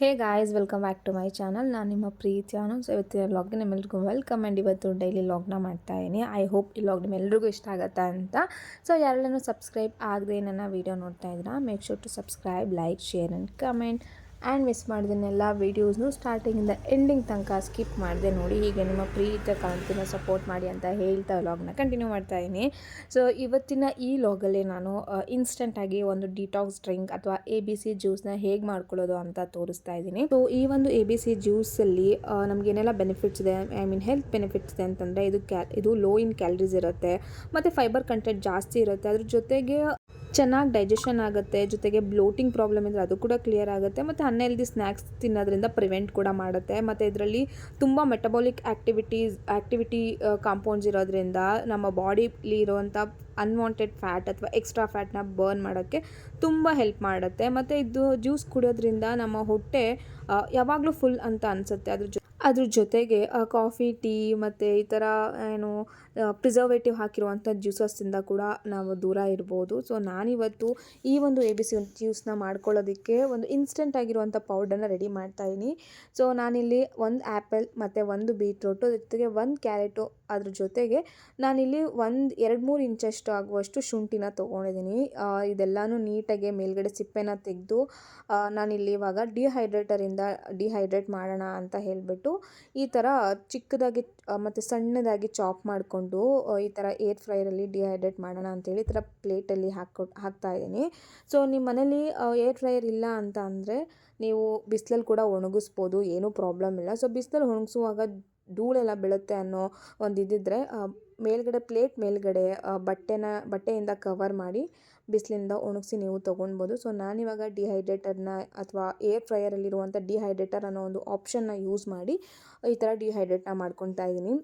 Hey guys, welcome back to my channel. ನಾನು ನಿಮ್ಮ ಪ್ರೀತಿಯಾನು ಸೊ ಇವತ್ತಿನ ಲಾಗ್ ನಿಮ್ಮೆಲ್ರಿಗೂ ವೆಲ್ಕಮ್ ಆ್ಯಂಡ್ ಇವತ್ತು ಡೈಲಿ ಲಾಗ್ನ ಮಾಡ್ತಾ ಇದ್ದೀನಿ ಐ ಹೋಪ್ ಈ ಲಾಗ್ ನಿಮ್ಮೆಲ್ರಿಗೂ ಇಷ್ಟ ಆಗುತ್ತೆ ಅಂತ. ಸೊ ಯಾರೆಲ್ಲನೂ ಸಬ್ಸ್ಕ್ರೈಬ್ ಆಗದೆ ನನ್ನ ವೀಡಿಯೋ ನೋಡ್ತಾ ಇದ್ದೀರಾ make sure to subscribe like share and comment and miss ಮಾಡಿದನ್ನೆಲ್ಲ ವೀಡಿಯೋಸ್ನು ಸ್ಟಾರ್ಟಿಂಗಿಂದ ಎಂಡಿಂಗ್ ತನಕ ಸ್ಕಿಪ್ ಮಾಡಿದೆ ನೋಡಿ. ಹೀಗೆ ನಿಮ್ಮ ಪ್ರೀತಿಯ ಕಾಂತಿನ ಸಪೋರ್ಟ್ ಮಾಡಿ ಅಂತ ಹೇಳ್ತಾ ವ್ಲಾಗ್ನ ಕಂಟಿನ್ಯೂ ಮಾಡ್ತಾ ಇದ್ದೀನಿ. ಸೊ ಇವತ್ತಿನ ಈ ಲಾಗಲ್ಲಿ ನಾನು ಇನ್ಸ್ಟೆಂಟಾಗಿ ಒಂದು ಡಿಟಾಕ್ಸ್ ಡ್ರಿಂಕ್ ಅಥವಾ ಎ ಬಿ ಸಿ ಜ್ಯೂಸ್ನ ಹೇಗೆ ಮಾಡ್ಕೊಳ್ಳೋದು ಅಂತ ತೋರಿಸ್ತಾ ಇದ್ದೀನಿ. ಸೊ ಈ ಒಂದು ಎ ಬಿ ಸಿ ಜ್ಯೂಸಲ್ಲಿ ನಮಗೇನೆಲ್ಲ ಬೆನಿಫಿಟ್ಸ್ ಇದೆ ಐ ಮೀನ್ ಹೆಲ್ತ್ ಬೆನಿಫಿಟ್ಸ್ ಇದೆ ಅಂತಂದರೆ ಇದು ಕ್ಯಾ ಇದು ಲೋ ಇನ್ ಕ್ಯಾಲರೀಸ್ ಇರುತ್ತೆ. ಮತ್ತು ಫೈಬರ್ ಕಂಟೆಂಟ್ ಜಾಸ್ತಿ ಇರುತ್ತೆ. ಅದ್ರ ಜೊತೆಗೆ ಚೆನ್ನಾಗಿ ಡೈಜೆಷನ್ ಆಗುತ್ತೆ, ಜೊತೆಗೆ ಬ್ಲೋಟಿಂಗ್ ಪ್ರಾಬ್ಲಮ್ ಇದ್ದರೆ ಅದು ಕೂಡ ಕ್ಲಿಯರ್ ಆಗುತ್ತೆ, ಮತ್ತು ಅನ್ಹೆಲ್ದಿ ಸ್ನ್ಯಾಕ್ಸ್ ತಿನ್ನೋದ್ರಿಂದ ಪ್ರಿವೆಂಟ್ ಕೂಡ ಮಾಡುತ್ತೆ. ಮತ್ತು ಇದರಲ್ಲಿ ತುಂಬ ಮೆಟಬಾಲಿಕ್ ಆ್ಯಕ್ಟಿವಿಟೀಸ್ ಆ್ಯಕ್ಟಿವಿಟಿ ಕಾಂಪೌಂಡ್ಸ್ ಇರೋದ್ರಿಂದ ನಮ್ಮ ಬಾಡಿಲಿ ಇರುವಂಥ ಅನ್ವಾಂಟೆಡ್ ಫ್ಯಾಟ್ ಅಥವಾ ಎಕ್ಸ್ಟ್ರಾ ಫ್ಯಾಟ್ನ ಬರ್ನ್ ಮಾಡೋಕ್ಕೆ ತುಂಬ ಹೆಲ್ಪ್ ಮಾಡುತ್ತೆ. ಮತ್ತು ಇದು ಜ್ಯೂಸ್ ಕುಡಿಯೋದ್ರಿಂದ ನಮ್ಮ ಹೊಟ್ಟೆ ಯಾವಾಗಲೂ ಫುಲ್ ಅಂತ ಅನಿಸುತ್ತೆ. ಅದ್ರ ಜೊ ಅದ್ರ ಜೊತೆಗೆ ಕಾಫಿ, ಟೀ ಮತ್ತು ಈ ಥರ ಏನು ಪ್ರಿಸರ್ವೇಟಿವ್ ಹಾಕಿರುವಂಥ ಜ್ಯೂಸಸ್ಸಿಂದ ಕೂಡ ನಾವು ದೂರ ಇರ್ಬೋದು. ಸೊ ನಾನಿವತ್ತು ಈ ಒಂದು ಎ ಬಿ ಸಿ ಜ್ಯೂಸ್ನ ಮಾಡ್ಕೊಳ್ಳೋದಕ್ಕೆ ಒಂದು ಇನ್ಸ್ಟೆಂಟ್ ಆಗಿರುವಂಥ ಪೌಡರ್ನ ರೆಡಿ ಮಾಡ್ತಾಯಿದ್ದೀನಿ ಸೊ ನಾನಿಲ್ಲಿ ಒಂದು ಆ್ಯಪಲ್ ಮತ್ತು ಒಂದು ಬೀಟ್ರೋಟು ಜೊತೆಗೆ ಒಂದು ಕ್ಯಾರೆಟು ಅದ್ರ ಜೊತೆಗೆ ನಾನಿಲ್ಲಿ ಒಂದು ಎರಡು ಮೂರು ಇಂಚಷ್ಟು ಆಗುವಷ್ಟು ಶುಂಠಿನ ತೊಗೊಂಡಿದ್ದೀನಿ ಇದೆಲ್ಲನೂ ನೀಟಾಗಿ ಮೇಲ್ಗಡೆ ಸಿಪ್ಪೆನ ತೆಗೆದು ನಾನಿಲ್ಲಿ ಇವಾಗ ಡಿಹೈಡ್ರೇಟರಿಂದ ಡಿಹೈಡ್ರೇಟ್ ಮಾಡೋಣ ಅಂತ ಹೇಳಿಬಿಟ್ಟು ಈ ಥರ ಚಿಕ್ಕದಾಗಿ ಮತ್ತು ಸಣ್ಣದಾಗಿ ಚಾಪ್ ಮಾಡಿಕೊಂಡು ಈ ಥರ ಏರ್ ಫ್ರೈಯರಲ್ಲಿ ಡಿಹೈಡ್ರೇಟ್ ಮಾಡೋಣ ಅಂತೇಳಿ ಈ ಥರ ಪ್ಲೇಟಲ್ಲಿ ಹಾಕ್ಕೊಟ್ಟು ಹಾಕ್ತಾ ಇದ್ದೀನಿ ಸೊ ನಿಮ್ಮ ಮನೇಲಿ ಏರ್ ಫ್ರೈಯರ್ ಇಲ್ಲ ಅಂತ ಅಂದರೆ ನೀವು ಬಿಸಿಲಲ್ಲಿ ಕೂಡ ಒಣಗಿಸ್ಬೋದು, ಏನೂ ಪ್ರಾಬ್ಲಮ್ ಇಲ್ಲ. ಸೊ ಬಿಸಿಲಲ್ಲಿ ಒಣಗಿಸುವಾಗ ಧೂಳೆಲ್ಲ ಬೀಳುತ್ತೆ ಅನ್ನೋ ಒಂದು ಇದಿದ್ದರೆ ಮೇಲ್ಗಡೆ ಪ್ಲೇಟ್ ಮೇಲ್ಗಡೆ ಬಟ್ಟೆನ, ಬಟ್ಟೆಯಿಂದ ಕವರ್ ಮಾಡಿ ಬಿಸಿಲಿಂದ ಒಣಗಿಸಿ ನೀವು ತೊಗೊಳ್ಬೋದು. ಸೊ, ನಾನಿವಾಗ ಡಿಹೈಡ್ರೇಟರ್ನ ಅಥವಾ ಏರ್ ಫ್ರೈಯರಲ್ಲಿರುವಂಥ ಡಿಹೈಡ್ರೇಟರ್ ಅನ್ನೋ ಒಂದು ಆಪ್ಷನ್ನ ಯೂಸ್ ಮಾಡಿ ಈ ಥರ ಡಿಹೈಡ್ರೇಟ್ನ ಮಾಡ್ಕೊತಾ ಇದ್ದೀನಿ.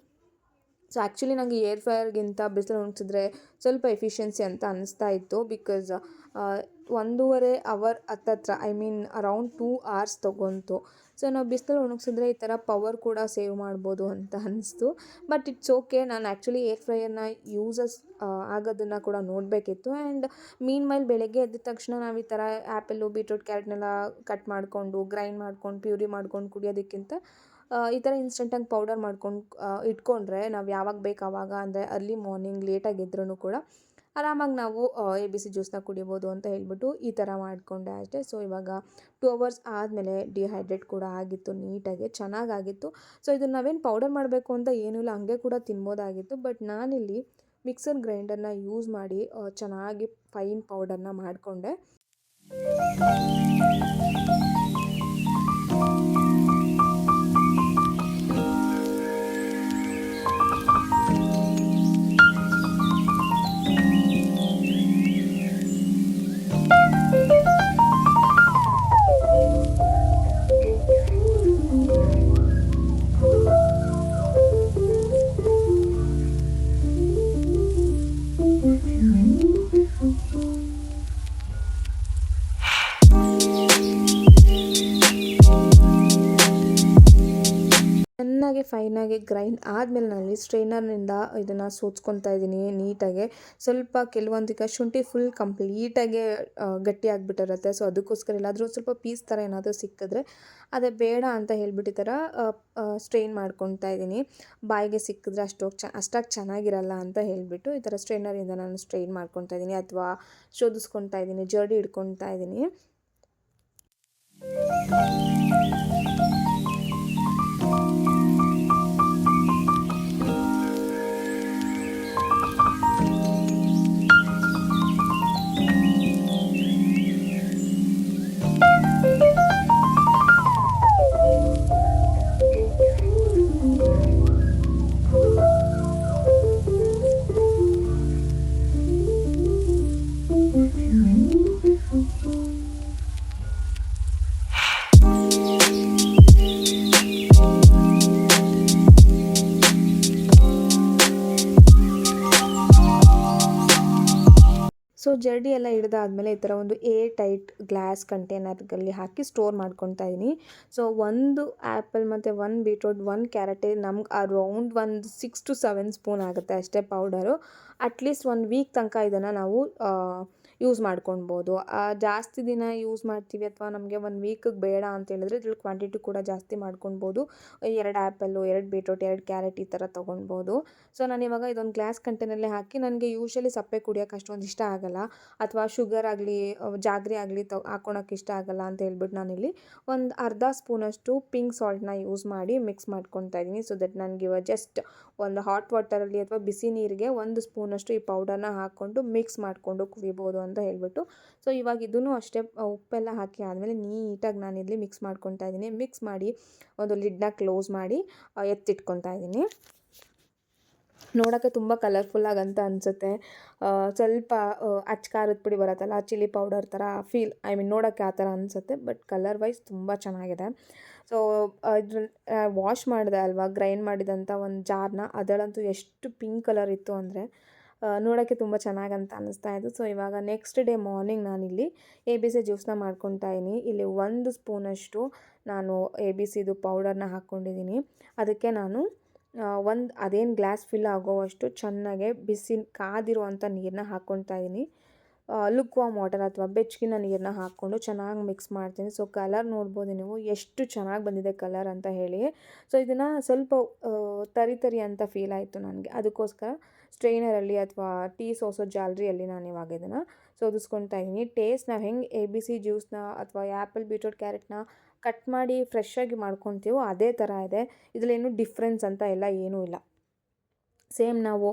ಸೊ, ಆ್ಯಕ್ಚುಲಿ ನನಗೆ ಏರ್ ಫ್ರೈಯರ್ಗಿಂತ ಬಿಸಿಲು ಒಣಗಿಸಿದ್ರೆ ಸ್ವಲ್ಪ ಎಫಿಷಿಯನ್ಸಿ ಅಂತ ಅನಿಸ್ತಾ ಇತ್ತು. ಬಿಕಾಸ್ ಒಂದೂವರೆ ಅವರ್ ಹತ್ತತ್ರ, I mean around two hours ತೊಗೊಂತು. So ನಾವು ಬಿಸಿಲಲ್ಲಿ ಒಣಗಿಸಿದ್ರೆ ಈ ಥರ ಪವರ್ ಕೂಡ ಸೇವ್ ಮಾಡ್ಬೋದು ಅಂತ ಅನ್ನಿಸ್ತು ಬಟ್ ಇಟ್ಸ್ ಓಕೆ ನಾನು ಆ್ಯಕ್ಚುಲಿ ಏರ್ ಫ್ರೈಯರ್ನ ಯೂಸಸ್ ಆಗೋದನ್ನು ಕೂಡ ನೋಡಬೇಕಿತ್ತು. ಆ್ಯಂಡ್ ಮೀನ್ ಮೈಲ್ ಬೆಳಗ್ಗೆ ಎದ್ದ ತಕ್ಷಣ ನಾವು ಈ ಥರ ಆ್ಯಪಲ್ಲು ಬೀಟ್ರೂಟ್ ಕ್ಯಾರೆಟ್ನೆಲ್ಲ ಕಟ್ ಮಾಡಿಕೊಂಡು ಗ್ರೈಂಡ್ ಮಾಡ್ಕೊಂಡು ಪ್ಯೂರಿ ಮಾಡ್ಕೊಂಡು ಕುಡಿಯೋದಕ್ಕಿಂತ ಈ ಥರ ಇನ್ಸ್ಟೆಂಟಾಗಿ ಪೌಡರ್ ಮಾಡ್ಕೊಂಡು ಇಟ್ಕೊಂಡ್ರೆ ನಾವು ಯಾವಾಗ ಬೇಕು ಅವಾಗ, ಅಂದರೆ ಅರ್ಲಿ ಮಾರ್ನಿಂಗ್ ಲೇಟಾಗಿ ಇದ್ರೂ ಕೂಡ ಆರಾಮಾಗಿ ನಾವು ಎ ಬಿ ಸಿ ಜ್ಯೂಸನ್ನ ಕುಡಿಬೋದು ಅಂತ ಹೇಳ್ಬಿಟ್ಟು ಈ ಥರ ಮಾಡಿಕೊಂಡೆ ಅಷ್ಟೇ. ಸೊ ಇವಾಗ ಟೂ ಅವರ್ಸ್ ಆದಮೇಲೆ ಡಿಹೈಡ್ರೇಟ್ ಕೂಡ ಆಗಿತ್ತು, ನೀಟಾಗಿ ಚೆನ್ನಾಗಾಗಿತ್ತು. ಸೊ ಇದು ನಾವೇನು ಪೌಡರ್ ಮಾಡಬೇಕು ಅಂತ ಏನೂ ಇಲ್ಲ, ಹಂಗೆ ಕೂಡ ತಿನ್ಬೋದಾಗಿತ್ತು. ಬಟ್ ನಾನಿಲ್ಲಿ ಮಿಕ್ಸರ್ ಗ್ರೈಂಡರ್ನ ಯೂಸ್ ಮಾಡಿ ಚೆನ್ನಾಗಿ ಫೈನ್ ಪೌಡರ್ನ ಮಾಡಿಕೊಂಡೆ. ಚೆನ್ನಾಗಿ ಫೈನಾಗಿ ಗ್ರೈಂಡ್ ಆದಮೇಲೆ ನಾನಲ್ಲಿ ಸ್ಟ್ರೈನರ್ನಿಂದ ಇದನ್ನು ಸೋಚ್ಕೊತಾ ಇದ್ದೀನಿ ನೀಟಾಗಿ. ಸ್ವಲ್ಪ ಕೆಲವೊಂದಕ್ಕೆ ಶುಂಠಿ ಫುಲ್ ಕಂಪ್ಲೀಟಾಗಿ ಗಟ್ಟಿಯಾಗಿಬಿಟ್ಟಿರುತ್ತೆ ಸೊ ಅದಕ್ಕೋಸ್ಕರ ಎಲ್ಲಾದರೂ ಸ್ವಲ್ಪ ಪೀಸ್ ಥರ ಏನಾದರೂ ಸಿಕ್ಕಿದ್ರೆ ಅದೇ ಬೇಡ ಅಂತ ಹೇಳ್ಬಿಟ್ಟು ಈ ಥರ ಸ್ಟ್ರೈನ್ ಮಾಡ್ಕೊತಾ ಇದ್ದೀನಿ. ಬಾಯಿಗೆ ಸಿಕ್ಕಿದ್ರೆ ಅಷ್ಟೋಗಿ ಚ, ಅಷ್ಟಾಗಿ ಚೆನ್ನಾಗಿರಲ್ಲ ಅಂತ ಹೇಳಿಬಿಟ್ಟು ಈ ಥರ ಸ್ಟ್ರೈನರಿಂದ ನಾನು ಸ್ಟ್ರೈನ್ ಮಾಡ್ಕೊತಾ ಇದ್ದೀನಿ. ಅಥವಾ ಶೋಧಿಸ್ಕೊತಾ ಇದ್ದೀನಿ ಜರ್ಡಿ ಹಿಡ್ಕೊತಾ ಇದ್ದೀನಿ. ಜರ್ಡಿ ಎಲ್ಲ ಹಿಡ್ದಾದ್ಮೇಲೆ ಈ ಥರ ಒಂದು ಏರ್ ಟೈಟ್ ಗ್ಲಾಸ್ ಕಂಟೈನರ್ಗಲ್ಲಿ ಹಾಕಿ ಸ್ಟೋರ್ ಮಾಡ್ಕೊತಾ ಇದ್ದೀನಿ ಸೊ, ಒಂದು ಆ್ಯಪಲ್ ಮತ್ತು ಒಂದು ಬೀಟ್ರೋಟ್ ಒಂದು ಕ್ಯಾರೆಟೇ ನಮ್ಗೆ ಅರೌಂಡ್ ಒಂದು ಸಿಕ್ಸ್ ಟು ಸೆವೆನ್ ಸ್ಪೂನ್ ಆಗುತ್ತೆ ಅಷ್ಟೇ ಪೌಡರು. ಅಟ್ಲೀಸ್ಟ್ ಒಂದು ವೀಕ್ ತನಕ ಇದನ್ನು ನಾವು ಯೂಸ್ ಮಾಡ್ಕೊಳ್ಬೋದು. ಜಾಸ್ತಿ ದಿನ ಯೂಸ್ ಮಾಡ್ತೀವಿ ಅಥವಾ ನಮಗೆ ಒಂದು ವೀಕಿಗೆ ಬೇಡ ಅಂತ ಹೇಳಿದ್ರೆ ಇದ್ರಲ್ಲಿ ಕ್ವಾಂಟಿಟಿ ಕೂಡ ಜಾಸ್ತಿ ಮಾಡ್ಕೊಳ್ಬೋದು. ಎರಡು ಆ್ಯಪಲ್ಲು ಎರಡು ಬೀಟ್ರೋಟ್ ಎರಡು ಕ್ಯಾರೆಟ್ ಈ ಥರ ತೊಗೊಳ್ಬೋದು. ಸೊ ನಾನು ಇವಾಗ ಇದೊಂದು ಗ್ಲಾಸ್ ಕಂಟೈನಲ್ಲೇ ಹಾಕಿ ನನಗೆ ಯೂಶ್ವಲಿ ಸಪ್ಪೆ ಕುಡಿಯೋಕೆ ಅಷ್ಟೊಂದು ಇಷ್ಟ ಆಗಲ್ಲ. ಅಥವಾ ಶುಗರ್ ಆಗಲಿ ಜಾಗ್ರಿ ಆಗಲಿ ತೊ ಹಾಕೊಳಕ್ಕೆ ಇಷ್ಟ ಆಗಲ್ಲ ಅಂತ ಹೇಳ್ಬಿಟ್ಟು ನಾನಿಲ್ಲಿ ಒಂದು ಅರ್ಧ ಸ್ಪೂನಷ್ಟು ಪಿಂಕ್ ಸಾಲ್ಟ್ನ ಯೂಸ್ ಮಾಡಿ ಮಿಕ್ಸ್ ಮಾಡ್ಕೊತಾ ಇದ್ದೀನಿ. ಸೊ ದಟ್ ನನಗೆ ಇವಾಗ ಜಸ್ಟ್ ಒಂದು ಹಾಟ್ ವಾಟರಲ್ಲಿ ಅಥವಾ ಬಿಸಿ ನೀರಿಗೆ ಒಂದು ಸ್ಪೂನಷ್ಟು ಈ ಪೌಡರ್ನ ಹಾಕ್ಕೊಂಡು ಮಿಕ್ಸ್ ಮಾಡಿಕೊಂಡು ಕುಡಿಬೋದು ಅಂತ ಹೇಳ್ಬಿಟ್ಟು. ಸೊ ಇವಾಗ ಇದನ್ನು ಅಷ್ಟೇ ಉಪ್ಪೆಲ್ಲ ಹಾಕಿ ಆದಮೇಲೆ ನೀಟಾಗಿ ನಾನು ಇಲ್ಲಿ ಮಿಕ್ಸ್ ಮಾಡ್ಕೊತಾ ಇದ್ದೀನಿ. ಮಿಕ್ಸ್ ಮಾಡಿ ಒಂದು ಲಿಡ್ನ ಕ್ಲೋಸ್ ಮಾಡಿ ಎತ್ತಿಟ್ಕೊತಾ ಇದ್ದೀನಿ. ನೋಡೋಕ್ಕೆ ತುಂಬ ಕಲರ್ಫುಲ್ಲಾಗಿ ಅಂತ ಅನಿಸುತ್ತೆ. ಸ್ವಲ್ಪ ಅಚ್ಚಕಾರದ ಪುಡಿ ಬರುತ್ತಲ್ಲ ಚಿಲ್ಲಿ ಪೌಡರ್ ಥರ ಫೀಲ್ ಐ ಮೀನ್ ನೋಡೋಕ್ಕೆ ಆ ಥರ ಅನಿಸುತ್ತೆ ಬಟ್ ಕಲರ್ ವೈಸ್ ತುಂಬ ಚೆನ್ನಾಗಿದೆ. ಸೊ ಇದ್ರ ವಾಶ್ ಮಾಡಿದೆ ಅಲ್ವಾ ಗ್ರೈಂಡ್ ಮಾಡಿದಂಥ ಒಂದು ಜಾರ್ನ, ಅದರಲ್ಲಂತೂ ಎಷ್ಟು ಪಿಂಕ್ ಕಲರ್ ಇತ್ತು ಅಂದರೆ ನೋಡೋಕ್ಕೆ ತುಂಬ ಚೆನ್ನಾಗಂತ ಅನ್ನಿಸ್ತಾ ಇತ್ತು. ಸೊ ಇವಾಗ ನೆಕ್ಸ್ಟ್ ಡೇ ಮಾರ್ನಿಂಗ್ ನಾನಿಲ್ಲಿ ಎ ಬಿ ಸಿ ಜ್ಯೂಸನ್ನ ಮಾಡ್ಕೊತಾ ಇದ್ದೀನಿ. ಇಲ್ಲಿ ಒಂದು ಸ್ಪೂನಷ್ಟು ನಾನು ಎ ಬಿ ಸಿದು ಪೌಡರ್ನ ಹಾಕ್ಕೊಂಡಿದ್ದೀನಿ. ಅದಕ್ಕೆ ನಾನು ಒಂದು, ಅದೇನು ಗ್ಲಾಸ್ ಫಿಲ್ ಆಗೋವಷ್ಟು ಚೆನ್ನಾಗೆ ಬಿಸಿ ಕಾದಿರುವಂಥ ನೀರನ್ನ ಹಾಕ್ಕೊತಾ ಇದ್ದೀನಿ. ಲುಕ್ ವಾಮ್ ವಾಟರ್ ಅಥವಾ ಬೆಚ್ಚಗಿನ ನೀರನ್ನ ಹಾಕ್ಕೊಂಡು ಚೆನ್ನಾಗಿ ಮಿಕ್ಸ್ ಮಾಡ್ತೀನಿ. ಸೊ ಕಲರ್ ನೋಡ್ಬೋದು ನೀವು, ಎಷ್ಟು ಚೆನ್ನಾಗಿ ಬಂದಿದೆ ಕಲರ್ ಅಂತ ಹೇಳಿ. ಸೊ ಇದನ್ನು ಸ್ವಲ್ಪ ತರಿ ತರಿ ಅಂತ ಫೀಲ್ ಆಯಿತು ನನಗೆ. ಅದಕ್ಕೋಸ್ಕರ ಸ್ಟ್ರೈನರಲ್ಲಿ ಅಥವಾ ಟೀ ಸೋಸೋ ಜಾಲ್ರಿಯಲ್ಲಿ ನಾನು ಇವಾಗ ಇದನ್ನು ಸೋದಿಸ್ಕೊತಾ ಇದ್ದೀನಿ. ಟೇಸ್ಟ್ ನಾವು ಹೆಂಗೆ ಎ ಬಿ ಸಿ ಜ್ಯೂಸ್ನ ಅಥವಾ ಆ್ಯಪಲ್, ಬೀಟ್ರೋಟ್, ಕ್ಯಾರೆಟ್ನ ಕಟ್ ಮಾಡಿ ಫ್ರೆಶ್ಶಾಗಿ ಮಾಡ್ಕೊತೀವೋ ಅದೇ ಥರ ಇದೆ. ಇದರಲ್ಲೇನು ಡಿಫ್ರೆನ್ಸ್ ಅಂತ ಎಲ್ಲ ಏನೂ ಇಲ್ಲ. ಸೇಮ್ ನಾವು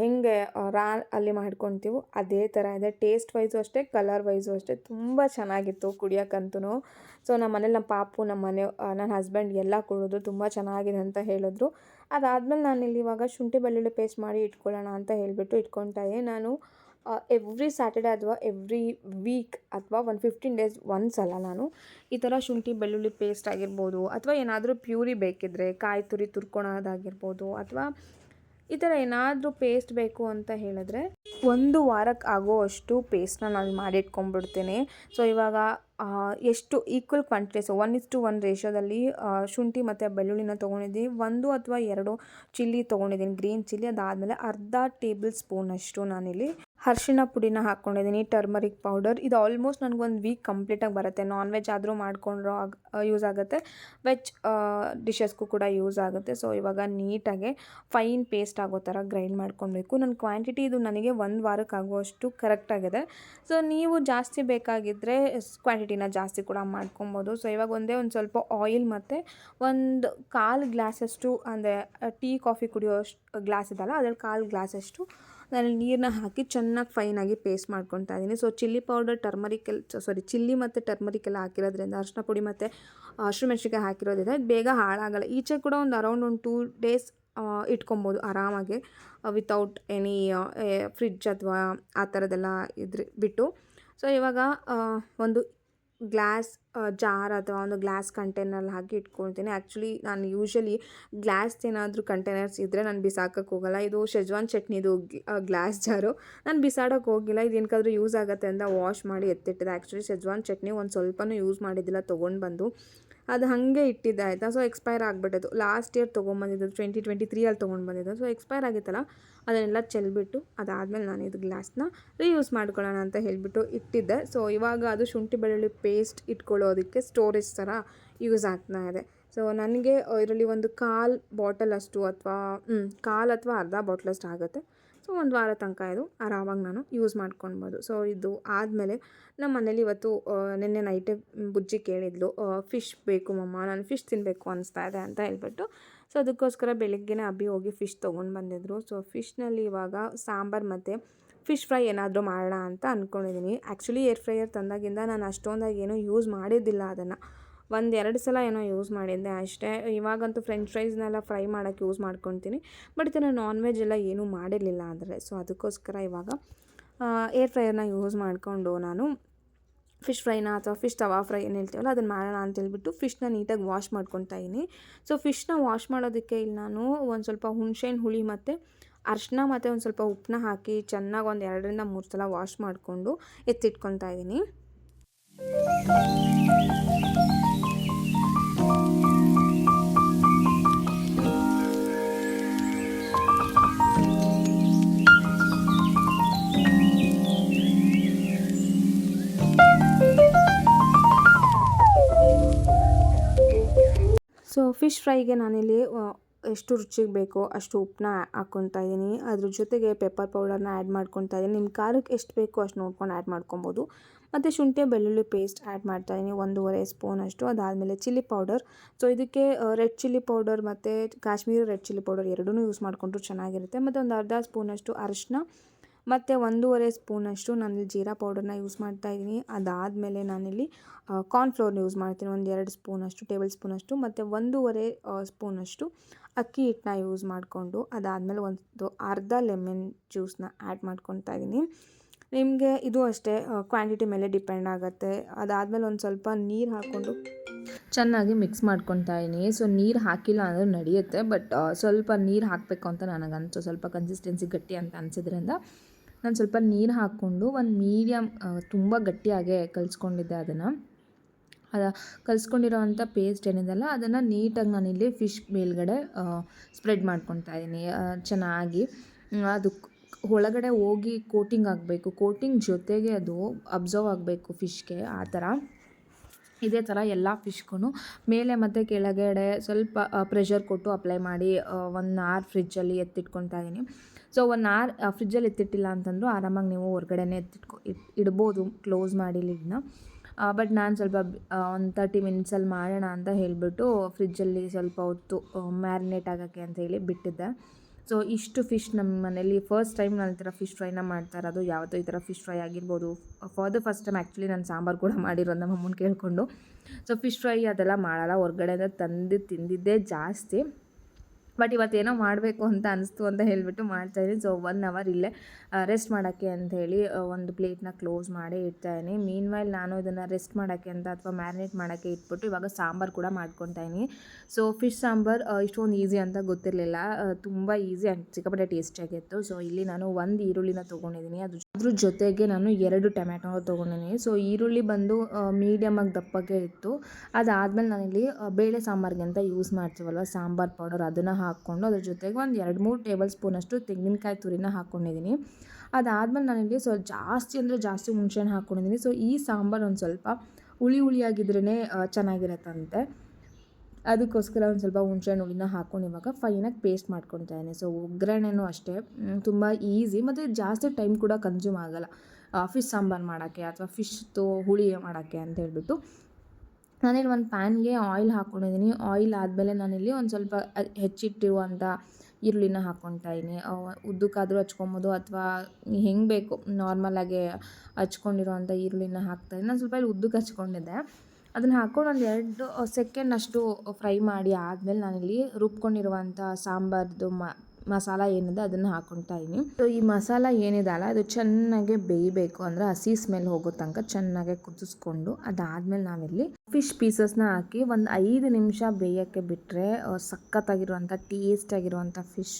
ಹೆಂಗೆ ರಾ ಅಲ್ಲಿ ಮಾಡ್ಕೊತೀವೋ ಅದೇ ಥರ ಇದೆ. ಟೇಸ್ಟ್ ವೈಸು ಅಷ್ಟೇ, ಕಲರ್ ವೈಸು ಅಷ್ಟೇ. ತುಂಬ ಚೆನ್ನಾಗಿತ್ತು ಕುಡಿಯೋಕ್ಕಂತೂ ಸೊ ನಮ್ಮ ಮನೇಲಿ ನಮ್ಮ ಪಾಪು ನಮ್ಮ ಮನೆ ನನ್ನ ಹಸ್ಬೆಂಡ್ ಎಲ್ಲ ಕುಡಿದ್ರು. ತುಂಬ ಚೆನ್ನಾಗಿದೆ ಅಂತ ಹೇಳಿದ್ರು. ಅದಾದಮೇಲೆ ಇಲ್ಲಿ ಇವಾಗ ಶುಂಠಿ ಬೆಳ್ಳುಳ್ಳಿ ಪೇಸ್ಟ್ ಮಾಡಿ ಇಟ್ಕೊಳ್ಳೋಣ ಅಂತ ಹೇಳಿಬಿಟ್ಟು ಇಟ್ಕೊತಾ ನಾನು ಎವ್ರಿ ಸ್ಯಾಟರ್ಡೆ ಅಥವಾ ಎವ್ರಿ ವೀಕ್ ಅಥವಾ ಒಂದು ಫಿಫ್ಟೀನ್ ಡೇಸ್ ಒನ್ಸ್ ಅಲ್ಲ ನಾನು ಈ ಥರ ಶುಂಠಿ ಬೆಳ್ಳುಳ್ಳಿ ಪೇಸ್ಟ್ ಆಗಿರ್ಬೋದು ಅಥವಾ ಏನಾದರೂ ಪ್ಯೂರಿ ಬೇಕಿದ್ದರೆ ಕಾಯಿ ತುರಿ ತುರ್ಕೊಳೋದಾಗಿರ್ಬೋದು ಅಥವಾ ಈ ಥರ ಏನಾದರೂ ಪೇಸ್ಟ್ ಬೇಕು ಅಂತ ಹೇಳಿದ್ರೆ ಒಂದು ವಾರಕ್ಕೆ ಆಗೋ ಅಷ್ಟು ಪೇಸ್ಟ್ನ ನಾನು ಮಾಡಿಟ್ಕೊಂಡ್ಬಿಡ್ತೀನಿ ಸೊ ಇವಾಗ ಎಷ್ಟು equal quantities one is to one ರೇಷೋದಲ್ಲಿ ಶುಂಠಿ ಮತ್ತು ಬೆಳ್ಳುಳ್ಳಿನ ತೊಗೊಂಡಿದ್ದೀನಿ. ಒಂದು ಅಥವಾ ಎರಡು ಚಿಲ್ಲಿ ತೊಗೊಂಡಿದ್ದೀನಿ ಗ್ರೀನ್ ಚಿಲ್ಲಿ ಅದಾದಮೇಲೆ ಅರ್ಧ ಟೇಬಲ್ ಸ್ಪೂನಷ್ಟು ನಾನಿಲ್ಲಿ ಅರ್ಶಿಣ ಪುಡಿನ ಹಾಕ್ಕೊಂಡಿದ್ದೀನಿ ಟರ್ಮರಿಕ್ ಪೌಡರ್ ಇದು ಆಲ್ಮೋಸ್ಟ್ ನನಗೊಂದು ವೀಕ್ ಕಂಪ್ಲೀಟಾಗಿ ಬರುತ್ತೆ. ನಾನ್ ವೆಜ್ ಆದರೂ ಮಾಡಿಕೊಂಡ್ರೂ ಆಗ ಯೂಸ್ ಆಗುತ್ತೆ. ವೆಜ್ ಡಿಶಸ್ಗೂ ಕೂಡ ಯೂಸ್ ಆಗುತ್ತೆ. ಸೊ ಇವಾಗ ನೀಟಾಗೆ ಫೈನ್ ಪೇಸ್ಟ್ ಆಗೋ ಥರ ಗ್ರೈಂಡ್ ಮಾಡ್ಕೊಳ್ಬೇಕು. ನನ್ನ ಕ್ವಾಂಟಿಟಿ ಇದು ನನಗೆ ಒಂದು ವಾರಕ್ಕೆ ಆಗುವಷ್ಟು ಕರೆಕ್ಟಾಗಿದೆ ಸೊ ನೀವು ಜಾಸ್ತಿ ಬೇಕಾಗಿದ್ದರೆ ಕ್ವಾಂಟಿಟಿನ ಜಾಸ್ತಿ ಕೂಡ ಮಾಡ್ಕೊಬೋದು. ಸೊ ಇವಾಗ ಒಂದೇ ಒಂದು ಸ್ವಲ್ಪ ಆಯಿಲ್ ಮತ್ತು ಒಂದು ಕಾಲು ಗ್ಲಾಸಷ್ಟು, ಅಂದರೆ ಟೀ ಕಾಫಿ ಕುಡಿಯೋಷ್ಟು ಗ್ಲಾಸ್ ಇದಲ್ಲ, ಅದ್ರಲ್ಲಿ ಕಾಲು ಗ್ಲಾಸಷ್ಟು ನಾನು ನೀರನ್ನ ಹಾಕಿ ಚೆನ್ನಾಗಿ ಫೈನಾಗಿ ಪೇಸ್ಟ್ ಮಾಡ್ಕೊತಾ ಇದ್ದೀನಿ. So chilli powder turmeric sorry chilli ಮತ್ತು ಟರ್ಮರಿಕ್ ಹಾಕಿರೋದ್ರಿಂದ ಅರಿಶಿನ ಪುಡಿ ಮತ್ತು ಹಸಿರು ಹಾಕಿರೋದಿದೆ ಹಾಕಿರೋದ್ರಿಂದ ಬೇಗ ಹಾಳಾಗಲ್ಲ. ಈಚೆ ಕೂಡ ಒಂದು ಅರೌಂಡ್ ಒಂದು ಟೂ ಡೇಸ್ ಇಟ್ಕೊಬೋದು ಆರಾಮಾಗಿ ವಿತೌಟ್ ಎನಿ ಫ್ರಿಡ್ಜ್ ಅಥವಾ ಆ ಥರದ್ದೆಲ್ಲ ಇದ್ರ, ಬಿಟ್ಟು. ಸೊ ಇವಾಗ ಒಂದು ಗ್ಲಾಸ್ ಜಾರ್ ಅಥವಾ ಒಂದು ಗ್ಲಾಸ್ ಕಂಟೈನರ್ಲಿ ಹಾಕಿ ಇಟ್ಕೊಳ್ತೀನಿ. ಆ್ಯಕ್ಚುಲಿ ನಾನು ಯೂಶ್ವಲಿ ಗ್ಲಾಸ್ ಏನಾದರೂ ಕಂಟೈನರ್ಸ್ ಇದ್ದರೆ ನಾನು ಬಿಸಾಕಕ್ಕೆ ಹೋಗಲ್ಲ. ಇದು ಶೆಜ್ವಾನ್ ಚಟ್ನಿದು ಗ್ಲಾಸ್ ಜಾರು. ನಾನು ಬಿಸಾಡೋಕೆ ಹೋಗಿಲ್ಲ. ಇದು ಏನಕ್ಕಾದ್ರೂ ಯೂಸ್ ಆಗುತ್ತೆ ಅಂತ ವಾಶ್ ಮಾಡಿ ಎತ್ತಿಟ್ಟಿದೆ. ಆ್ಯಕ್ಚುಲಿ ಶೆಜ್ವಾನ್ ಚಟ್ನಿ ಒಂದು ಸ್ವಲ್ಪನೂ ಯೂಸ್ ಮಾಡಿದ್ದಿಲ್ಲ ತೊಗೊಂಡು ಬಂದು ಅದು ಹಾಗೆ ಇಟ್ಟಿದ್ದೆ, ಆಯಿತಾ? ಸೊ ಎಕ್ಸ್ಪೈರ್ ಆಗಿಬಿಟ್ಟದು ಲಾಸ್ಟ್ ಇಯರ್ ತೊಗೊಂಬಂದಿದ್ದು ಟ್ವೆಂಟಿ ಟ್ವೆಂಟಿ ತ್ರೀಯಲ್ಲಿ ತೊಗೊಂಡು ಬಂದಿದ್ದು ಸೊ ಎಕ್ಸ್ಪೈರ್ ಆಗಿತ್ತಲ್ಲ? ಅದನ್ನೆಲ್ಲ ಚೆಲ್ಬಿಟ್ಟು ಅದಾದಮೇಲೆ ನಾನು ಇದು ಗ್ಲಾಸ್ನ ರೀಯೂಸ್ ಮಾಡ್ಕೊಳ್ಳೋಣ ಅಂತ ಹೇಳಿಬಿಟ್ಟು ಇಟ್ಟಿದ್ದೆ. ಸೊ ಇವಾಗ ಅದು ಶುಂಠಿ ಬೆಳ್ಳುಳ್ಳಿ ಪೇಸ್ಟ್ ಇಟ್ಕೊಳ್ಳೋದಕ್ಕೆ ಸ್ಟೋರೇಜ್ ಥರ ಯೂಸ್ ಆಗ್ತಾ ಇದೆ. ಸೊ ನನಗೆ, ಇದರಲ್ಲಿ ಒಂದು ಕಾಲು ಬಾಟಲ್ ಅಷ್ಟು ಅಥವಾ ಕಾಲು ಅಥವಾ ಅರ್ಧ ಬಾಟ್ಲಷ್ಟು ಆಗುತ್ತೆ. ಸೊ ಒಂದು ವಾರ ತನಕ ಇದು ಆರಾಮಾಗಿ ನಾನು ಯೂಸ್ ಮಾಡ್ಕೊಳ್ಬೋದು. ಸೊ ಇದು ಆದಮೇಲೆ ನಮ್ಮ ಮನೇಲಿ ಇವತ್ತು ನಿನ್ನೆ ನೈಟೇ ಬುಜ್ಜಿ ಕೇಳಿದ್ಲು ಫಿಶ್ ಬೇಕು ಮಮ್ಮ, ನಾನು ಫಿಶ್ ತಿನ್ನಬೇಕು ಅನಿಸ್ತಾ ಇದೆ ಅಂತ ಹೇಳ್ಬಿಟ್ಟು. ಸೊ ಅದಕ್ಕೋಸ್ಕರ ಬೆಳಗ್ಗೆನೇ ಅಬ್ಬಿ ಹೋಗಿ ಫಿಶ್ ತೊಗೊಂಡು ಬಂದಿದ್ರು. ಸೊ ಫಿಶ್ನಲ್ಲಿ ಇವಾಗ ಸಾಂಬಾರು ಮತ್ತು ಫಿಶ್ ಫ್ರೈ ಏನಾದರೂ ಮಾಡೋಣ ಅಂತ ಅಂದ್ಕೊಂಡಿದ್ದೀನಿ ಆ್ಯಕ್ಚುಲಿ ಏರ್ ಫ್ರೈಯರ್ ತಂದಾಗಿಂದ ನಾನು ಅಷ್ಟೊಂದಾಗಿ ಏನೂ ಯೂಸ್ ಮಾಡಿದ್ದಿಲ್ಲ ಅದನ್ನು. ಒಂದು ಎರಡು ಸಲ ಏನೋ ಯೂಸ್ ಮಾಡಿದ್ದೆ ಅಷ್ಟೇ. ಇವಾಗಂತೂ ಫ್ರೆಂಚ್ ಫ್ರೈಸ್ನೆಲ್ಲ ಫ್ರೈ ಮಾಡೋಕ್ಕೆ ಯೂಸ್ ಮಾಡ್ಕೊತೀನಿ ಬಟ್ ಇದನ್ನು ನಾನ್ ವೆಜ್ ಎಲ್ಲ ಏನೂ ಮಾಡಿರಲಿಲ್ಲ ಅಂದರೆ ಸೊ ಅದಕ್ಕೋಸ್ಕರ ಇವಾಗ ಏರ್ ಫ್ರೈಯರ್ನ ಯೂಸ್ ಮಾಡಿಕೊಂಡು ನಾನು ಫಿಶ್ ಫ್ರೈನ ಅಥವಾ ಫಿಶ್ ತವಾ ಫ್ರೈ ಏನು ಹೇಳ್ತೀವಲ್ಲ, ಅದನ್ನು ಮಾಡೋಣ ಅಂತೇಳ್ಬಿಟ್ಟು ಫಿಶ್ನ ನೀಟಾಗಿ ವಾಶ್ ಮಾಡ್ಕೊತಾ ಇದ್ದೀನಿ. ಸೊ ಫಿಶ್ನ ವಾಶ್ ಮಾಡೋದಕ್ಕೆ ಇಲ್ಲಿ ನಾನು ಒಂದು ಸ್ವಲ್ಪ ಹುಣಸೆಹಣ್ಣು, ಹುಳಿ ಮತ್ತು ಅರ್ಶಿನ ಮತ್ತು ಒಂದು ಸ್ವಲ್ಪ ಉಪ್ಪನ್ನ ಹಾಕಿ ಚೆನ್ನಾಗಿ ಒಂದು ಎರಡರಿಂದ ಮೂರು ಸಲ ವಾಶ್ ಮಾಡಿಕೊಂಡು ಎತ್ತಿಟ್ಕೊತಾ ಇದ್ದೀನಿ. ಸೊ ಫಿಶ್ ಫ್ರೈಗೆ ನಾನಿಲ್ಲಿ ಎಷ್ಟು ರುಚಿಗೆ ಬೇಕೋ ಅಷ್ಟು ಉಪ್ಪನ್ನ ಹಾಕ್ಕೊತಾ ಇದ್ದೀನಿ ಅದ್ರ ಜೊತೆಗೆ ಪೆಪ್ಪರ್ ಪೌಡರ್ನ ಆ್ಯಡ್ ಮಾಡ್ಕೊತಾ ಇದ್ದೀನಿ ನಿಮ್ಮ ಖಾರಕ್ಕೆ ಎಷ್ಟು ಬೇಕೋ ಅಷ್ಟು ನೋಡ್ಕೊಂಡು ಆ್ಯಡ್ ಮಾಡ್ಕೊಬೋದು. ಮತ್ತು ಶುಂಠಿ, ಬೆಳ್ಳುಳ್ಳಿ ಪೇಸ್ಟ್ ಆ್ಯಡ್ ಮಾಡ್ತಾ ಇದ್ದೀನಿ ಒಂದೂವರೆ ಸ್ಪೂನ್ ಅಷ್ಟು. ಅದಾದಮೇಲೆ ಚಿಲ್ಲಿ ಪೌಡರ್ ಸೊ ಇದಕ್ಕೆ ರೆಡ್ ಚಿಲ್ಲಿ ಪೌಡರ್ ಮತ್ತು ಕಾಶ್ಮೀರಿ ರೆಡ್ ಚಿಲ್ಲಿ ಪೌಡರ್ ಎರಡೂ ಯೂಸ್ ಮಾಡಿಕೊಂಡ್ರು ಚೆನ್ನಾಗಿರುತ್ತೆ. ಮತ್ತು ಒಂದು ಅರ್ಧ ಸ್ಪೂನಷ್ಟು ಅರಿಶಿನ ಮತ್ತು ಒಂದೂವರೆ ಸ್ಪೂನಷ್ಟು ನಾನಿಲ್ಲಿ ಜೀರಾ ಪೌಡರ್ನ ಯೂಸ್ ಮಾಡ್ತಾ ಇದ್ದೀನಿ. ಅದಾದಮೇಲೆ ನಾನಿಲ್ಲಿ ಕಾರ್ನ್ಫ್ಲೋರ್ನ ಯೂಸ್ ಮಾಡ್ತೀನಿ. ಒಂದು ಎರಡು ಸ್ಪೂನಷ್ಟು ಟೇಬಲ್ ಸ್ಪೂನಷ್ಟು ಮತ್ತು ಒಂದೂವರೆ ಸ್ಪೂನಷ್ಟು ಅಕ್ಕಿ ಹಿಟ್ಟನ್ನ ಯೂಸ್ ಮಾಡಿಕೊಂಡು ಅದಾದಮೇಲೆ ಒಂದು ಅರ್ಧ ಲೆಮನ್ ಜ್ಯೂಸನ್ನ ಆ್ಯಡ್ ಮಾಡ್ಕೊತಾ ಇದ್ದೀನಿ. ನಿಮಗೆ ಇದು ಅಷ್ಟೇ ಕ್ವಾಂಟಿಟಿ ಮೇಲೆ ಡಿಪೆಂಡ್ ಆಗುತ್ತೆ. ಅದಾದಮೇಲೆ ಒಂದು ಸ್ವಲ್ಪ ನೀರು ಹಾಕ್ಕೊಂಡು ಚೆನ್ನಾಗಿ ಮಿಕ್ಸ್ ಮಾಡ್ಕೊತಾ ಇದ್ದೀನಿ. ಸೊ ನೀರು ಹಾಕಿಲ್ಲ ಅಂದರೆ ನಡೆಯುತ್ತೆ ಬಟ್ ಸ್ವಲ್ಪ ನೀರು ಹಾಕಬೇಕು ಅಂತ ನನಗನ್ಸು. ಸ್ವಲ್ಪ ಕನ್ಸಿಸ್ಟೆನ್ಸಿ ಗಟ್ಟಿ ಅಂತ ಅನಿಸಿದ್ರಿಂದ ನಾನು ಸ್ವಲ್ಪ ನೀರು ಹಾಕ್ಕೊಂಡು ಒಂದು ಮೀಡಿಯಮ್ ತುಂಬ ಗಟ್ಟಿಯಾಗೆ ಕಲಿಸ್ಕೊಂಡಿದ್ದೆ ಅದನ್ನು. ಅದ ಕಲಿಸ್ಕೊಂಡಿರೋ ಅಂಥ ಪೇಸ್ಟ್ ಏನಿದೆಲ್ಲ ಅದನ್ನು ನೀಟಾಗಿ ನಾನಿಲ್ಲಿ ಫಿಶ್ ಮೇಲ್ಗಡೆ ಸ್ಪ್ರೆಡ್ ಮಾಡ್ಕೊತಾ ಇದ್ದೀನಿ ಚೆನ್ನಾಗಿ. ಅದು ಒಳಗಡೆ ಹೋಗಿ ಕೋಟಿಂಗ್ ಆಗಬೇಕು. ಕೋಟಿಂಗ್ ಜೊತೆಗೆ ಅದು ಅಬ್ಸರ್ವ್ ಆಗಬೇಕು ಫಿಶ್ಗೆ ಆ ಥರ ಇದೇ ಥರ ಎಲ್ಲ ಫಿಶ್ಗೂ ಮೇಲೆ ಮತ್ತು ಕೆಳಗಡೆ ಸ್ವಲ್ಪ ಪ್ರೆಷರ್ ಕೊಟ್ಟು ಅಪ್ಲೈ ಮಾಡಿ ಒನ್ ಆರ್ ಫ್ರಿಜ್ಜಲ್ಲಿ ಎತ್ತಿಟ್ಕೊತಾ ಇದ್ದೀನಿ ಸೊ ಒನ್ ಆರ್ ಫ್ರಿಜ್ಜಲ್ಲಿ ಎತ್ತಿಟ್ಟಿಲ್ಲ ಅಂತಂದರೂ ಆರಾಮಾಗಿ ನೀವು ಹೊರ್ಗಡೆನೇ ಎತ್ತಿಟ್ಕೊ ಇಡ್ಬೋದು ಕ್ಲೋಸ್ ಮಾಡಿ ಲಿಡ್ನ ಬಟ್ ನಾನು ಸ್ವಲ್ಪ ಒಂದು ತರ್ಟಿ ಮಿನಿಟ್ಸಲ್ಲಿ ಮಾಡೋಣ ಅಂತ ಹೇಳಿಬಿಟ್ಟು ಫ್ರಿಜ್ಜಲ್ಲಿ ಸ್ವಲ್ಪ ಹೊತ್ತು ಮ್ಯಾರಿನೇಟ್ ಆಗೋಕ್ಕೆ ಅಂತ ಹೇಳಿ ಬಿಟ್ಟಿದ್ದೆ. ಸೊ ಇಷ್ಟು ಫಿಶ್ ನಮ್ಮ ಮನೇಲಿ ಫಸ್ಟ್ ಟೈಮ್ ನಾನು ಈ ಥರ ಫಿಶ್ ಫ್ರೈನ ಮಾಡ್ತಾ ಇರೋದು ಯಾವುದೋ ಈ ಥರ ಫಿಶ್ ಫ್ರೈ ಆಗಿರ್ಬೋದು. For the first time actually ನಾನು ಸಾಂಬಾರು ಕೂಡ ಮಾಡಿರೋದು ನಮ್ಮ ಅಮ್ಮನ ಕೇಳಿಕೊಂಡು. ಸೊ ಫಿಶ್ ಫ್ರೈ ಅದೆಲ್ಲ ಮಾಡಲ್ಲ ಹೊರ್ಗಡೆಯಿಂದ ತಂದು ತಿಂದಿದ್ದೇ ಜಾಸ್ತಿ. ಬಟ್ ಇವತ್ತೇನೋ ಮಾಡಬೇಕು ಅಂತ ಅನಿಸ್ತು ಅಂತ ಹೇಳಿಬಿಟ್ಟು ಮಾಡ್ತಾಯಿದ್ದೀನಿ ಸೊ ಒನ್ ಅವರ್ ಇಲ್ಲೇ ರೆಸ್ಟ್ ಮಾಡೋಕ್ಕೆ ಅಂತ ಹೇಳಿ ಒಂದು ಪ್ಲೇಟ್ನ ಕ್ಲೋಸ್ ಮಾಡೇ ಇಡ್ತಾಯಿದ್ದೀನಿ ಮೀನ್ ವೈಲ್ ನಾನು ಇದನ್ನು ರೆಸ್ಟ್ ಮಾಡೋಕ್ಕೆ ಅಂತ ಅಥವಾ ಮ್ಯಾರಿನೇಟ್ ಮಾಡೋಕ್ಕೆ ಇಟ್ಬಿಟ್ಟು ಇವಾಗ ಸಾಂಬಾರು ಕೂಡ ಮಾಡ್ಕೊತಾ ಇದ್ದೀನಿ. ಸೊ ಫಿಶ್ ಸಾಂಬಾರು ಇಷ್ಟೊಂದು ಈಸಿ ಅಂತ ಗೊತ್ತಿರಲಿಲ್ಲ. ತುಂಬ ಈಸಿ ಆ್ಯಂಡ್ ಸಿಕ್ಕಾಪಟ್ಟೆ ಟೇಸ್ಟಿಯಾಗಿತ್ತು ಸೊ ಇಲ್ಲಿ ನಾನು ಒಂದು ಈರುಳ್ಳಿನ ತೊಗೊಂಡಿದ್ದೀನಿ. ಅದು ಅದ್ರ ಜೊತೆಗೆ ನಾನು ಎರಡು ಟೊಮ್ಯಾಟೊ ತೊಗೊಂಡಿದ್ದೀನಿ. ಸೊ ಈರುಳ್ಳಿ ಬಂದು ಮೀಡಿಯಮಾಗಿ ದಪ್ಪಗೆ ಇತ್ತು. ಅದಾದಮೇಲೆ ನಾನಿಲ್ಲಿ ಬೇಳೆ ಸಾಂಬಾರ್ಗೆ ಅಂತ ಯೂಸ್ ಮಾಡ್ತೀವಲ್ವ, ಸಾಂಬಾರು ಪೌಡರ್ ಅದನ್ನು ಹಾಕ್ಕೊಂಡು ಅದ್ರ ಜೊತೆಗೆ ಒಂದು ಎರಡು ಮೂರು ಟೇಬಲ್ ಸ್ಪೂನಷ್ಟು ತೆಂಗಿನಕಾಯಿ ತುರಿನ ಹಾಕ್ಕೊಂಡಿದ್ದೀನಿ. ಅದಾದಮೇಲೆ ನಾನಿಲ್ಲಿ ಸ್ವಲ್ಪ ಜಾಸ್ತಿ ಅಂದರೆ ಜಾಸ್ತಿ ಹುಣ್ಸೆಹಣ್ಣು ಹಾಕ್ಕೊಂಡಿದ್ದೀನಿ. ಸೊ ಈ ಸಾಂಬಾರು ಒಂದು ಸ್ವಲ್ಪ ಹುಳಿ ಹುಳಿಯಾಗಿದ್ರೇ ಚೆನ್ನಾಗಿರತ್ತಂತೆ. ಅದಕ್ಕೋಸ್ಕರ ಒಂದು ಸ್ವಲ್ಪ ಹುಣ್ಸೆಹಣ್ಣು ಹುಳಿನ ಹಾಕ್ಕೊಂಡು ಇವಾಗ ಫೈನಾಗಿ ಪೇಸ್ಟ್ ಮಾಡ್ಕೊತಾ ಇದ್ದೀನಿ. ಸೊ ಒಗ್ಗರಣೆನೂ ಅಷ್ಟೇ ತುಂಬ ಈಸಿ ಮತ್ತು ಜಾಸ್ತಿ ಟೈಮ್ ಕೂಡ ಕನ್ಸ್ಯೂಮ್ ಆಗೋಲ್ಲ. ಫಿಶ್ ಸಾಂಬಾರು ಮಾಡೋಕ್ಕೆ ಅಥವಾ ಫಿಶ್ ತೋ ಹುಳಿ ಮಾಡೋಕ್ಕೆ ಅಂತ ಹೇಳ್ಬಿಟ್ಟು. ನಾನಿಲ್ಲಿ ಒಂದು ಪ್ಯಾನ್ಗೆ ಆಯಿಲ್ ಹಾಕ್ಕೊಂಡಿದ್ದೀನಿ. ಆಯಿಲ್ ಆದಮೇಲೆ ನಾನಿಲ್ಲಿ ಒಂದು ಸ್ವಲ್ಪ ಹೆಚ್ಚಿಟ್ಟಿರುವಂಥ ಈರುಳ್ಳಿನ ಹಾಕ್ಕೊತಾ ಇದ್ದೀನಿ. ಉದ್ದಕ್ಕಾದರೂ ಹಚ್ಕೊಬೋದು ಅಥವಾ ಹೆಂಗೆ ಬೇಕು ನಾರ್ಮಲಾಗಿ ಹಚ್ಕೊಂಡಿರುವಂಥ ಈರುಳ್ಳಿನ ಹಾಕ್ತಾಯಿದ್ದೀನಿ ನಾನು ಸ್ವಲ್ಪ ಇಲ್ಲಿ ಉದ್ದಕ್ಕೆ ಹಚ್ಕೊಂಡಿದ್ದೆ. ಅದನ್ನು ಹಾಕ್ಕೊಂಡು ಒಂದು ಎರಡು ಸೆಕೆಂಡ್ ಅಷ್ಟು ಫ್ರೈ ಮಾಡಿ ಆದಮೇಲೆ ನಾನಿಲ್ಲಿ ರುಬ್ಕೊಂಡಿರುವಂಥ ಸಾಂಬಾರ್ದು ಮ ಮಸಾಲ ಏನಿದೆ ಅದನ್ನು ಹಾಕ್ಕೊತಾ ಇದ್ದೀನಿ ಸೊ ಈ ಮಸಾಲ ಏನಿದೆಯಲ್ಲ ಅದು ಚೆನ್ನಾಗಿ ಬೇಯಬೇಕು. ಅಂದರೆ ಹಸಿ ಸ್ಮೆಲ್ ಹೋಗೋ ತನಕ ಚೆನ್ನಾಗಿ ಕುದಿಸ್ಕೊಂಡು ಅದಾದಮೇಲೆ ನಾವಿಲ್ಲಿ ಫಿಶ್ ಪೀಸಸ್ನ ಹಾಕಿ ಒಂದು ಐದು ನಿಮಿಷ ಬೇಯೋಕ್ಕೆ ಬಿಟ್ಟರೆ ಸಖತ್ತಾಗಿರುವಂಥ ಟೇಸ್ಟ್ ಆಗಿರುವಂಥ ಫಿಶ್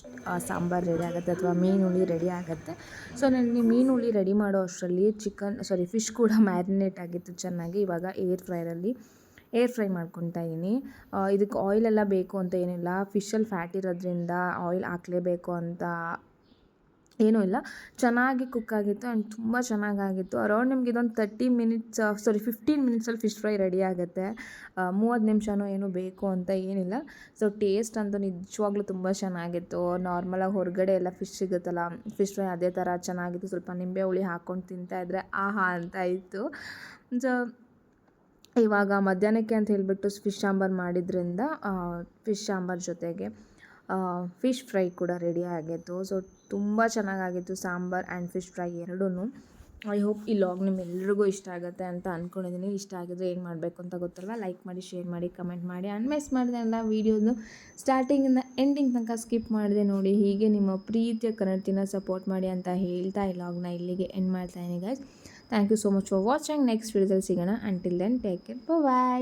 ಸಾಂಬಾರು ರೆಡಿ ಆಗುತ್ತೆ ಅಥವಾ ಮೀನು ಹುಳಿ ರೆಡಿ ಆಗುತ್ತೆ. ಸೊ ನನಗೆ ಮೀನು ಹುಳಿ ರೆಡಿ ಮಾಡೋ ಅಷ್ಟರಲ್ಲಿ ಚಿಕನ್ ಸಾರಿ ಫಿಶ್ ಕೂಡ ಮ್ಯಾರಿನೇಟ್ ಆಗಿತ್ತು ಚೆನ್ನಾಗಿ. ಇವಾಗ ಏರ್ ಫ್ರೈರಲ್ಲಿ ಏರ್ ಫ್ರೈ ಮಾಡ್ಕೊತಾ ಇದ್ದೀನಿ ಇದಕ್ಕೆ ಆಯಿಲೆಲ್ಲ ಬೇಕು ಅಂತ ಏನಿಲ್ಲ. ಫಿಶಲ್ಲಿ ಫ್ಯಾಟ್ ಇರೋದ್ರಿಂದ ಆಯಿಲ್ ಹಾಕಲೇಬೇಕು ಅಂತ ಏನೂ ಇಲ್ಲ. ಚೆನ್ನಾಗಿ ಕುಕ್ ಆಗಿತ್ತು ಆ್ಯಂಡ್ ತುಂಬ ಚೆನ್ನಾಗಾಗಿತ್ತು. ಅರೌಂಡ್ ನಿಮ್ಗೆ ಇದೊಂದು ತರ್ಟಿ ಮಿನಿಟ್ಸ್ ಸಾರಿ ಫಿಫ್ಟೀನ್ ಮಿನಿಟ್ಸಲ್ಲಿ ಫಿಶ್ ಫ್ರೈ ರೆಡಿ ಆಗುತ್ತೆ. ಮೂವತ್ತು ನಿಮಿಷನೂ ಏನು ಬೇಕು ಅಂತ ಏನಿಲ್ಲ. ಸೊ ಟೇಸ್ಟ್ ಅಂತೂ ನಿಜವಾಗ್ಲೂ ತುಂಬ ಚೆನ್ನಾಗಿತ್ತು. ನಾರ್ಮಲಾಗಿ ಹೊರಗಡೆ ಎಲ್ಲ ಫಿಶ್ ಸಿಗುತ್ತಲ್ಲ ಫಿಶ್ ಫ್ರೈ ಅದೇ ಥರ ಚೆನ್ನಾಗಿತ್ತು. ಸ್ವಲ್ಪ ನಿಂಬೆ ಹುಳಿ ಹಾಕ್ಕೊಂಡು ತಿಂತಾಯಿದ್ರೆ ಆಹಾ ಅಂತ ಇತ್ತು. ಸೊ ಇವಾಗ ಮಧ್ಯಾಹ್ನಕ್ಕೆ ಅಂತ ಹೇಳಿಬಿಟ್ಟು ಫಿಶ್ ಸಾಂಬಾರು ಮಾಡಿದ್ರಿಂದ ಫಿಶ್ ಸಾಂಬಾರು ಜೊತೆಗೆ ಫಿಶ್ ಫ್ರೈ ಕೂಡ ರೆಡಿ ಆಗಿತ್ತು. ಸೊ, ತುಂಬ ಚೆನ್ನಾಗಾಗಿತ್ತು ಸಾಂಬಾರು ಆ್ಯಂಡ್ ಫಿಶ್ ಫ್ರೈ ಎರಡೂ ಐ ಹೋಪ್ ಈ ಲಾಗ್ ನಿಮ್ಮೆಲ್ರಿಗೂ ಇಷ್ಟ ಆಗುತ್ತೆ ಅಂತ ಅಂದ್ಕೊಂಡಿದ್ದೀನಿ ಇಷ್ಟ ಆಗಿದ್ರೆ ಏನು ಮಾಡಬೇಕು ಅಂತ ಗೊತ್ತಲ್ವ? ಲೈಕ್ ಮಾಡಿ, ಶೇರ್ ಮಾಡಿ, ಕಮೆಂಟ್ ಮಾಡಿ. ಆ್ಯಂಡ್ ಮಿಸ್ ಮಾಡಿದೆ ಎಲ್ಲ ವೀಡಿಯೋದು ಸ್ಟಾರ್ಟಿಂಗಿಂದ ಎಂಡಿಂಗ್ ತನಕ ಸ್ಕಿಪ್ ಮಾಡಿದೆ ನೋಡಿ. ಹೀಗೆ ನಿಮ್ಮ ಪ್ರೀತಿಯ ಕನ್ನಡತಿನ ಸಪೋರ್ಟ್ ಮಾಡಿ ಅಂತ ಹೇಳ್ತಾ ಈ ಲಾಗ್ನ ಇಲ್ಲಿಗೆ ಎಂಡ್ ಮಾಡ್ತಾ ಇದ್ದೀನಿ guys thank you so much for watching next വീഡിയോയിൽ ചെയ്യണം until then take care bye